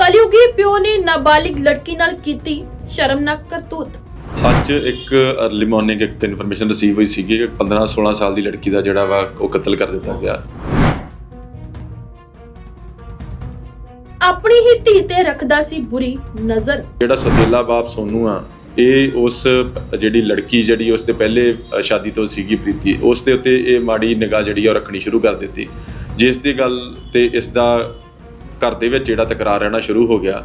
ਕਲਯੁਗੀ ਪਿਓ ਨੇ ਨਾਬਾਲਿਗ ਲੜਕੀ ਨਾਲ ਕੀਤੀ ਸ਼ਰਮਨਾਕ ਕਰਤੂਤ। ਅੱਜ ਇੱਕ ਅਰਲੀ ਮਾਰਨਿੰਗ ਇੱਕ ਇਨਫੋਰਮੇਸ਼ਨ ਰਿਸੀਵ ਹੋਈ ਸੀਗੀ ਕਿ 15 16 ਸਾਲ ਦੀ ਲੜਕੀ ਦਾ ਜਿਹੜਾ ਵਾ ਉਹ ਕਤਲ ਕਰ ਦਿੱਤਾ ਗਿਆ। ਆਪਣੀ ਹੀ ਧੀ ਤੇ ਰੱਖਦਾ ਸੀ ਬੁਰੀ ਨਜ਼ਰ। ਜਿਹੜਾ ਸੋਤੇਲਾ ਬਾਪ ਸੋਨੂ ਆ ਇਹ ਉਸ ਜਿਹੜੀ ਲੜਕੀ ਜਿਹੜੀ ਉਸ ਦੇ ਪਹਿਲੇ ਸ਼ਾਦੀ ਤੋਂ ਸੀਗੀ ਪ੍ਰੀਤੀ ਉਸ ਦੇ ਉੱਤੇ ਇਹ ਮਾੜੀ ਨਿਗਾਹ ਜਿਹੜੀ ਆ ਉਹ ਰੱਖਣੀ ਸ਼ੁਰੂ ਕਰ ਦਿੱਤੀ। ਜਿਸ ਦੀ ਗੱਲ ਤੇ ਇਸ ਦਾ ਘਰ ਦੇ ਵਿੱਚ ਜਿਹੜਾ ਤਕਰਾਰ ਰਹਿਣਾ ਸ਼ੁਰੂ ਹੋ ਗਿਆ।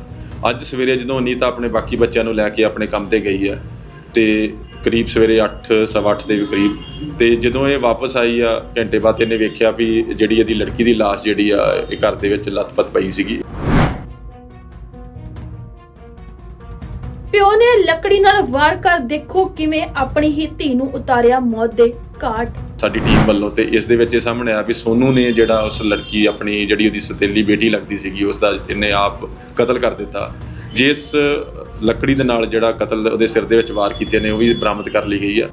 ਅੱਜ ਸਵੇਰੇ ਜਦੋਂ ਅਨੀਤਾ ਆਪਣੇ ਬਾਕੀ ਬੱਚਿਆਂ ਨੂੰ ਲੈ ਕੇ ਆਪਣੇ ਕੰਮ ਤੇ ਗਈ ਹੈ, ਤੇ ਕਰੀਬ ਸਵੇਰੇ 8 ਸਵਾ ਅੱਠ ਦੇ ਕਰੀਬ, ਤੇ ਜਦੋਂ ਇਹ ਵਾਪਸ ਆਈ ਆ, ਘੰਟੇ ਬਾਅਦ ਇਹਨੇ ਵੇਖਿਆ ਵੀ ਜਿਹੜੀ ਇਹਦੀ ਲੜਕੀ ਦੀ ਲਾਸ਼ ਜਿਹੜੀ ਆ, ਇਹ ਘਰ ਦੇ ਵਿੱਚ ਲੱਥਪੱਥ ਪਈ ਸੀਗੀ। ਪਿਓ ਨੇ ਲੱਕੜੀ ਨਾਲ ਵਾਰ ਕਰ ਦੇਖੋ ਕਿਵੇਂ ਆਪਣੀ ਹੀ ਧੀ ਨੂੰ ਉਤਾਰਿਆ ਮੌਤ ਦੇ ਘਾਟ। ਸਾਡੀ ਟੀਮ ਵੱਲੋਂ ਤੇ ਇਸ ਦੇ ਵਿੱਚ ਇਹ ਸਾਹਮਣੇ ਆਇਆ ਵੀ ਸੋਨੂ ਨੇ ਜਿਹੜਾ ਉਸ ਲੜਕੀ ਆਪਣੀ ਜਿਹੜੀ ਉਹਦੀ ਸਤੇਲੀ ਬੇਟੀ ਲੱਗਦੀ ਸੀਗੀ ਉਸ ਦਾ ਇਹਨੇ ਆਪ ਕਤਲ ਕਰ ਦਿੱਤਾ। ਜਿਸ ਲੱਕੜੀ ਦੇ ਨਾਲ ਜਿਹੜਾ ਕਤਲ ਉਹਦੇ ਸਿਰ ਦੇ ਵਿੱਚ ਵਾਰ ਕੀਤੇ ਨੇ, ਉਹ ਵੀ ਬਰਾਮਦ ਕਰ ਲਈ ਗਈ ਆ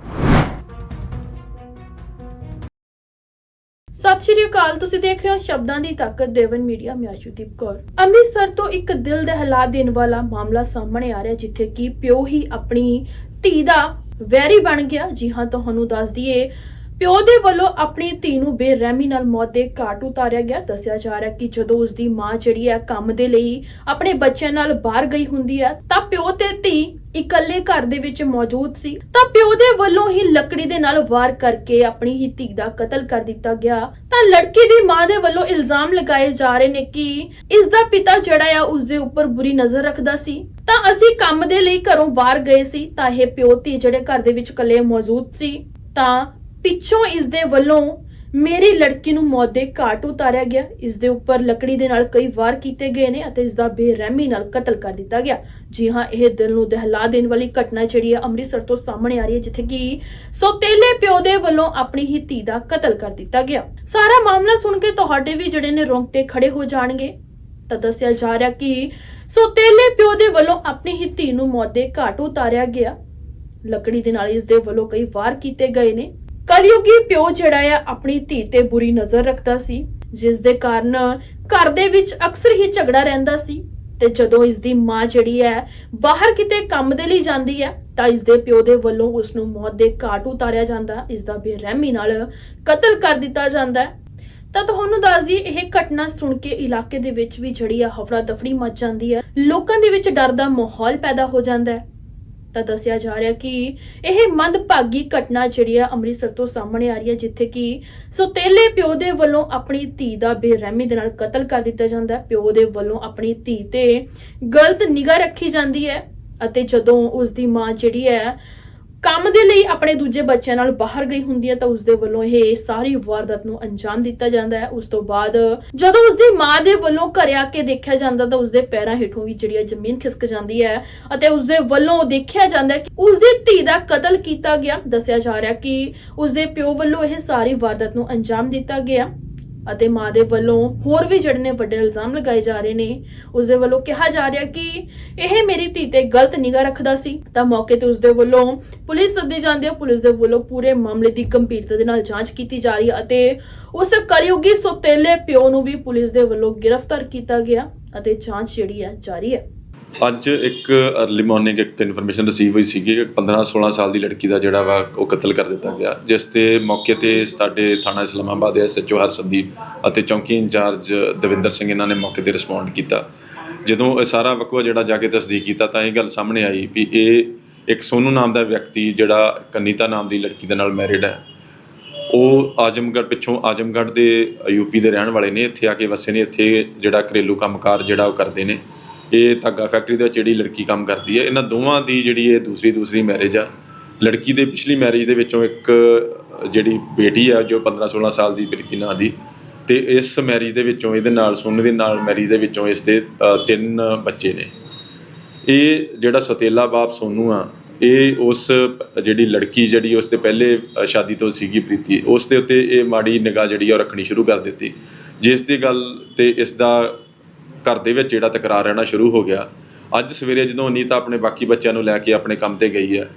ਸਤਿ ਸ਼੍ਰੀ ਅਕਾਲ, ਤੁਸੀਂ ਦੇਖ ਰਹੇ ਹੋ ਸ਼ਬਦਾਂ ਦੀ ਤਾਕਤ, ਦੇਵਨ ਮੀਡੀਆ, ਮੈਂ ਆਸ਼ੂਦੀਪ ਕੌਰ। ਅੰਮ੍ਰਿਤਸਰ ਤੋਂ ਇੱਕ ਦਿਲ ਦਹਿਲਾ ਦੇਣ ਵਾਲਾ ਮਾਮਲਾ ਸਾਹਮਣੇ ਆ ਰਿਹਾ, ਜਿੱਥੇ ਕਿ ਪਿਓ ਹੀ ਆਪਣੀ ਧੀ ਦਾ ਵੈਰੀ ਬਣ ਗਿਆ। ਜੀ ਹਾਂ, ਤੁਹਾਨੂੰ ਦੱਸ ਦਈਏ ਪਿਓ ਦੇ ਵੱਲੋਂ ਆਪਣੀ ਧੀ ਨੂੰ ਬੇਰਹਿਮੀ ਨਾਲ ਮੌਤ ਦੇ ਘਾਟ ਉਤਾਰਿਆ ਗਿਆ। ਦੱਸਿਆ ਜਾ ਰਿਹਾ ਕਿ ਜਦੋਂ ਉਸ ਦੀ ਮਾਂ ਜਿਹੜੀ ਹੈ ਕੰਮ ਦੇ ਲਈ ਆਪਣੇ ਬੱਚਿਆਂ ਨਾਲ ਬਾਹਰ ਗਈ ਹੁੰਦੀ ਹੈ, ਤਾਂ ਪਿਓ ਤੇ ਧੀ ਇਕੱਲੇ ਘਰ ਦੇ ਵਿੱਚ ਮੌਜੂਦ ਸੀ। ਤਾਂ ਪਿਓ ਦੇ ਵੱਲੋਂ ਹੀ ਲੱਕੜੀ ਦੇ ਨਾਲ ਵਾਰ ਕਰਕੇ ਆਪਣੀ ਹੀ ਧੀ ਦਾ ਕਤਲ ਕਰ ਦਿੱਤਾ ਗਿਆ। ਤਾਂ ਲੜਕੀ ਦੀ ਮਾਂ ਦੇ ਵੱਲੋਂ ਇਲਜ਼ਾਮ ਲਗਾਏ ਜਾ ਰਹੇ ਨੇ ਕਿ ਇਸ ਦਾ ਪਿਤਾ ਜਿਹੜਾ ਆ ਉਸ ਦੇ ਉੱਪਰ ਬੁਰੀ ਨਜ਼ਰ ਰੱਖਦਾ ਸੀ। ਤਾਂ ਅਸੀਂ ਕੰਮ ਦੇ ਲਈ ਘਰੋਂ ਬਾਹਰ ਗਏ ਸੀ, ਤਾਂ ਇਹ ਪਿਓ ਧੀ ਜਿਹੜੇ ਘਰ ਦੇ ਵਿੱਚ ਇਕੱਲੇ ਮੌਜੂਦ ਸੀ, ਤਾਂ ਪਿੱਛੋਂ ਇਸ ਦੇ ਵੱਲੋਂ ਮੇਰੀ ਲੜਕੀ ਨੂੰ ਮੌਤ ਦੇ ਘਾਟ ਉਤਾਰਿਆ ਗਿਆ। ਇਸ ਦੇ ਉੱਪਰ ਲੱਕੜੀ ਦੇ ਨਾਲ ਕਈ ਵਾਰ ਕੀਤੇ ਗਏ ਨੇ ਅਤੇ ਇਸ ਦਾ ਬੇਰਹਿਮੀ ਨਾਲ ਕਤਲ ਕਰ ਦਿੱਤਾ ਗਿਆ। ਜੀ ਹਾਂ, ਇਹ ਦਿਲ ਨੂੰ ਦਹਿਲਾ ਦੇਣ ਵਾਲੀ ਘਟਨਾ ਜਿਹੜੀ ਹੈ ਅੰਮ੍ਰਿਤਸਰ ਤੋਂ ਸਾਹਮਣੇ ਆ ਰਹੀ ਹੈ, ਜਿੱਥੇ ਕਿ ਸੋਤੇਲੇ ਪਿਓ ਦੇ ਵੱਲੋਂ ਆਪਣੀ ਹੀ ਧੀ ਦਾ ਕਤਲ ਕਰ ਦਿੱਤਾ ਗਿਆ। ਸਾਰਾ ਮਾਮਲਾ ਸੁਣ ਕੇ ਤੁਹਾਡੇ ਵੀ ਜਿਹੜੇ ਨੇ ਰੋਂਗਟੇ ਖੜੇ ਹੋ ਜਾਣਗੇ। ਤਾਂ ਦੱਸਿਆ ਜਾ ਰਿਹਾ ਕਿ ਸੋਤੇਲੇ ਪਿਓ ਦੇ ਵੱਲੋਂ ਆਪਣੀ ਹੀ ਧੀ ਨੂੰ ਮੌਤ ਦੇ ਘਾਟ ਉਤਾਰਿਆ ਗਿਆ। ਲੱਕੜੀ ਦੇ ਨਾਲ ਇਸ ਦੇ ਵੱਲੋਂ ਕਈ ਵਾਰ ਕੀਤੇ ਗਏ ਨੇ। ਕਲਯੁਗੀ ਪਿਓ ਜਿਹੜਾ ਆ ਆਪਣੀ ਧੀ ਤੇ ਬੁਰੀ ਨਜ਼ਰ ਰੱਖਦਾ ਸੀ, ਜਿਸ ਦੇ ਕਾਰਨ ਘਰ ਦੇ ਵਿੱਚ ਅਕਸਰ ਹੀ ਝਗੜਾ ਰਹਿੰਦਾ ਸੀ ਤੇ ਜਦੋਂ ਇਸ ਦੀ ਮਾਂ ਜਿਹੜੀ ਹੈ ਬਾਹਰ ਕਿਤੇ ਕੰਮ ਦੇ ਲਈ ਜਾਂਦੀ ਹੈ, ਤਾਂ ਇਸ ਦੇ ਪਿਓ ਦੇ ਵੱਲੋਂ ਉਸ ਨੂੰ ਮੌਤ ਦੇ ਘਾਟ ਉਤਾਰਿਆ ਜਾਂਦਾ ਇਸ ਦਾ ਬੇਰਹਿਮੀ ਨਾਲ ਕਤਲ ਕਰ ਦਿੱਤਾ ਜਾਂਦਾ ਤਾਂ ਤੁਹਾਨੂੰ ਦੱਸ ਦਈਏ, ਇਹ ਘਟਨਾ ਸੁਣ ਕੇ ਇਲਾਕੇ ਦੇ ਵਿੱਚ ਵੀ ਜਿਹੜੀ ਆ ਹਫੜਾ ਦਫੜੀ ਮਚ ਜਾਂਦੀ ਹੈ, ਲੋਕਾਂ ਦੇ ਵਿੱਚ ਡਰ ਦਾ ਮਾਹੌਲ ਪੈਦਾ ਹੋ ਜਾਂਦਾ ਹੈ। ਤਾਂ ਦੱਸਿਆ ਜਾ ਰਿਹਾ ਕਿ ਇਹ ਮੰਦਭਾਗੀ ਘਟਨਾ ਜਿਹੜੀ ਆ ਅੰਮ੍ਰਿਤਸਰ ਤੋਂ ਸਾਹਮਣੇ ਆ ਰਹੀ ਹੈ, ਜਿੱਥੇ ਕਿ ਸੋਤੇਲੇ ਪਿਓ ਦੇ ਵੱਲੋਂ ਆਪਣੀ ਧੀ ਦਾ ਬੇਰਹਿਮੀ ਦੇ ਨਾਲ ਕਤਲ ਕਰ ਦਿੱਤਾ ਜਾਂਦਾ ਹੈ। ਪਿਓ ਦੇ ਵੱਲੋਂ ਆਪਣੀ ਧੀ ਤੇ ਗਲਤ ਨਿਗਾਹ ਰੱਖੀ ਜਾਂਦੀ ਹੈ ਅਤੇ ਜਦੋਂ ਉਸ ਦੀ ਮਾਂ ਜਿਹੜੀ ਹੈ ਕੰਮ ਦੇ ਲਈ ਆਪਣੇ ਦੂਜੇ ਬੱਚਿਆਂ ਨਾਲ ਬਾਹਰ ਗਈ ਹੁੰਦੀ ਹੈ ਤਾਂ ਉਸ ਦੇ ਵੱਲੋਂ ਇਹ ਸਾਰੀ ਵਾਰਦਾਤ ਨੂੰ ਅੰਜਾਮ ਦਿੱਤਾ ਜਾਂਦਾ ਹੈ। ਉਸ ਤੋਂ ਬਾਅਦ ਜਦੋਂ ਉਸ ਦੀ ਮਾਂ ਦੇ ਵੱਲੋਂ ਘਰੇ ਆ ਕੇ ਦੇਖਿਆ ਜਾਂਦਾ ਤਾਂ ਉਸ ਦੇ ਪੈਰਾਂ ਹੇਠੋਂ ਵੀ ਜਿਹੜੀ ਹੈ ਜ਼ਮੀਨ ਖਿਸਕ ਜਾਂਦੀ ਹੈ ਅਤੇ ਉਸ ਦੇ ਵੱਲੋਂ ਦੇਖਿਆ ਜਾਂਦਾ ਹੈ ਕਿ ਉਸ ਦੀ ਧੀ ਦਾ ਕਤਲ ਕੀਤਾ ਗਿਆ। ਦੱਸਿਆ ਜਾ ਰਿਹਾ ਕਿ ਉਸ ਦੇ ਪਿਓ ਵੱਲੋਂ ਇਹ ਸਾਰੀ ਵਾਰਦਾਤ ਨੂੰ ਅੰਜਾਮ ਦਿੱਤਾ ਗਿਆ। ਅਤੇ ਮਾਂ ਦੇ ਵੱਲੋਂ ਹੋਰ ਵੀ ਜਿਹੜੇ ਨੇ ਵੱਡੇ ਇਲਜ਼ਾਮ ਲਗਾਏ ਜਾ ਰਹੇ ਨੇ ਉਸ ਦੇ ਵੱਲੋਂ ਕਿਹਾ ਜਾ ਰਿਹਾ ਕਿ ਇਹ ਮੇਰੀ ਧੀ ਤੇ ਗਲਤ ਨਿਗਾਹ ਰੱਖਦਾ ਸੀ। ਤਾਂ ਮੌਕੇ ਤੇ ਉਸ ਦੇ ਵੱਲੋਂ ਪੁਲਿਸ ਸੱਦੀ ਜਾਂਦੀ ਹੈ ਪੁਲਿਸ ਦੇ ਵੱਲੋਂ ਪੂਰੇ ਮਾਮਲੇ ਦੀ ਗੰਭੀਰਤਾ ਦੇ ਨਾਲ ਜਾਂਚ ਕੀਤੀ ਜਾ ਰਹੀ ਹੈ ਅਤੇ ਉਸ ਕਲਯੁਗੀ ਸੋਤੇਲੇ ਪਿਓ ਨੂੰ ਵੀ ਪੁਲਿਸ ਦੇ ਵੱਲੋਂ ਗ੍ਰਿਫਤਾਰ ਕੀਤਾ ਗਿਆ ਅਤੇ ਜਾਂਚ ਜਿਹੜੀ ਹੈ ਜਾਰੀ ਹੈ। ਅੱਜ ਇੱਕ ਅਰਲੀ ਮਾਰਨਿੰਗ ਇੱਕ ਇਨਫੋਰਮੇਸ਼ਨ ਰਿਸੀਵ ਹੋਈ ਸੀਗੀ ਕਿ 15 16 ਸਾਲ ਦੀ ਲੜਕੀ ਦਾ ਜਿਹੜਾ ਵਾ ਉਹ ਕਤਲ ਕਰ ਦਿੱਤਾ ਗਿਆ। ਜਿਸ ਤੇ ਮੌਕੇ ਤੇ ਸਾਡੇ ਥਾਣਾ ਇਸਲਾਮਾਬਾਦ ਦੇ ਐਸਐਚਓ ਹਰਸੰਦੀਪ ਅਤੇ ਚੌਂਕੀ ਇੰਚਾਰਜ ਦਵਿੰਦਰ ਸਿੰਘ ਇਹਨਾਂ ਨੇ ਮੌਕੇ ਤੇ ਰਿਸਪੌਂਡ ਕੀਤਾ। ਜਦੋਂ ਇਹ ਸਾਰਾ ਵਕਵਾ ਜਿਹੜਾ ਜਾ ਕੇ ਤਸਦੀਕ ਕੀਤਾ ਤਾਂ ਇਹ ਗੱਲ ਸਾਹਮਣੇ ਆਈ ਵੀ ਇਹ ਇੱਕ ਸੋਨੂ ਨਾਮ ਦਾ ਵਿਅਕਤੀ ਜਿਹੜਾ ਕਨੀਤਾ ਨਾਮ ਦੀ ਲੜਕੀ ਦੇ ਨਾਲ ਮੈਰਿਡ ਹੈ। ਉਹ ਆਜਮਗੜ੍ਹ ਪਿੱਛੋਂ ਆਜਮਗੜ੍ਹ ਦੇ ਯੂਪੀ ਦੇ ਰਹਿਣ ਵਾਲੇ ਨੇ, ਇੱਥੇ ਆ ਕੇ ਵਸੇ ਨੇ, ਇੱਥੇ ਜਿਹੜਾ ਘਰੇਲੂ ਕੰਮਕਾਰ ਜਿਹੜਾ ਉਹ ਕਰਦੇ ਨੇ। ਇਹ ਧਾਗਾ ਫੈਕਟਰੀ ਦੇ ਵਿੱਚ ਜਿਹੜੀ ਲੜਕੀ ਕੰਮ ਕਰਦੀ ਹੈ, ਇਹਨਾਂ ਦੋਵਾਂ ਦੀ ਜਿਹੜੀ ਇਹ ਦੂਸਰੀ ਦੂਸਰੀ ਮੈਰਿਜ ਆ। ਲੜਕੀ ਦੇ ਪਿਛਲੀ ਮੈਰਿਜ ਦੇ ਵਿੱਚੋਂ ਇੱਕ ਜਿਹੜੀ ਬੇਟੀ ਆ, ਜੋ 15 16 ਸਾਲ ਦੀ ਪ੍ਰੀਤੀ ਨਾਂ ਦੀ, ਤੇ ਇਸ ਮੈਰਿਜ ਦੇ ਵਿੱਚੋਂ ਇਹਦੇ ਨਾਲ ਸੁਣਨ ਦੇ ਨਾਲ ਮੈਰਿਜ ਦੇ ਵਿੱਚੋਂ ਇਸ ਦੇ ਤਿੰਨ ਬੱਚੇ ਨੇ। ਇਹ ਜਿਹੜਾ ਸਤੇਲਾ ਬਾਪ ਸੋਨੂ ਆ, ਇਹ ਉਸ, ਜਿਹੜੀ ਲੜਕੀ ਜਿਹੜੀ ਉਸ ਦੇ ਪਹਿਲੇ ਸ਼ਾਦੀ ਤੋਂ ਸੀਗੀ ਪ੍ਰੀਤੀ, ਉਸ ਦੇ ਉੱਤੇ ਇਹ ਮਾੜੀ ਨਿਗਾਹ ਜਿਹੜੀ ਆ ਉਹ ਰੱਖਣੀ ਸ਼ੁਰੂ ਕਰ ਦਿੱਤੀ। ਜਿਸ ਦੀ ਗੱਲ ਤੇ ਇਸ ਦਾ ਘਰ ਦੇ ਵਿੱਚ ਜਿਹੜਾ ਤਕਰਾਰ ਰਹਿਣਾ ਸ਼ੁਰੂ ਹੋ ਗਿਆ। ਅੱਜ ਸਵੇਰੇ ਜਦੋਂ ਅਨੀਤਾ ਆਪਣੇ ਬਾਕੀ ਬੱਚਿਆਂ ਨੂੰ ਲੈ ਕੇ ਆਪਣੇ ਕੰਮ ਤੇ ਗਈ ਹੈ,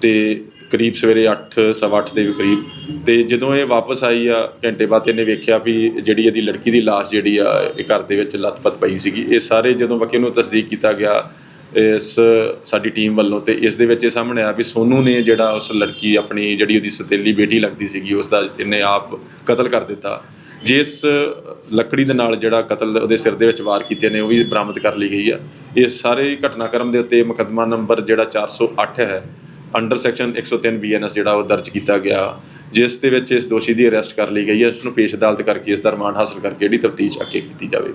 ਤੇ ਕਰੀਬ ਸਵੇਰੇ 8 ਸਵਾ ਅੱਠ ਦੇ ਕਰੀਬ, ਤੇ ਜਦੋਂ ਇਹ ਵਾਪਸ ਆਈ ਆ, ਘੰਟੇ ਬਾਅਦ ਇਹਨੇ ਵੇਖਿਆ ਵੀ ਜਿਹੜੀ ਇਹਦੀ ਲੜਕੀ ਦੀ ਲਾਸ਼ ਜਿਹੜੀ ਆ, ਇਹ ਘਰ ਦੇ ਵਿੱਚ ਲੱਥਪੱਥ ਪਈ ਸੀਗੀ। ਇਹ ਸਾਰੇ ਜਦੋਂ ਬਾਕੀ ਨੂੰ ਤਸਦੀਕ ਕੀਤਾ ਗਿਆ ਇਸ ਸਾਡੀ ਟੀਮ ਵੱਲੋਂ ਤੇ ਇਸ ਦੇ ਵਿੱਚ ਇਹ ਸਾਹਮਣੇ ਆਇਆ ਵੀ ਸੋਨੂ ਨੇ ਜਿਹੜਾ ਉਸ ਲੜਕੀ ਆਪਣੀ ਜਿਹੜੀ ਉਹਦੀ ਸਤੇਲੀ ਬੇਟੀ ਲੱਗਦੀ ਸੀਗੀ, ਉਸ ਦਾ ਇਹਨੇ ਆਪ ਕਤਲ ਕਰ ਦਿੱਤਾ। ਜਿਸ ਲੱਕੜੀ ਦੇ ਨਾਲ ਜਿਹੜਾ ਕਤਲ ਉਹਦੇ ਸਿਰ ਦੇ ਵਿੱਚ ਵਾਰ ਕੀਤੇ ਨੇ, ਉਹ ਵੀ ਬਰਾਮਦ ਕਰ ਲਈ ਗਈ ਆ। ਇਸ ਸਾਰੇ ਘਟਨਾਕ੍ਰਮ ਦੇ ਉੱਤੇ ਮੁਕੱਦਮਾ ਨੰਬਰ ਜਿਹੜਾ 408 ਹੈ, ਅੰਡਰ ਸੈਕਸ਼ਨ 103 ਬੀਐਨਐਸ ਜਿਹੜਾ ਉਹ ਦਰਜ ਕੀਤਾ ਗਿਆ, ਜਿਸ ਦੇ ਵਿੱਚ ਇਸ ਦੋਸ਼ੀ ਦੀ ਅਰੈਸਟ ਕਰ ਲਈ ਗਈ ਹੈ। ਉਸ ਨੂੰ ਪੇਸ਼ ਅਦਾਲਤ ਕਰਕੇ ਇਸ ਦਾ ਰਿਮਾਂਡ ਹਾਸਲ ਕਰਕੇ ਜਿਹੜੀ ਤਫਤੀਸ਼ ਅੱਗੇ ਕੀਤੀ ਜਾਵੇਗੀ।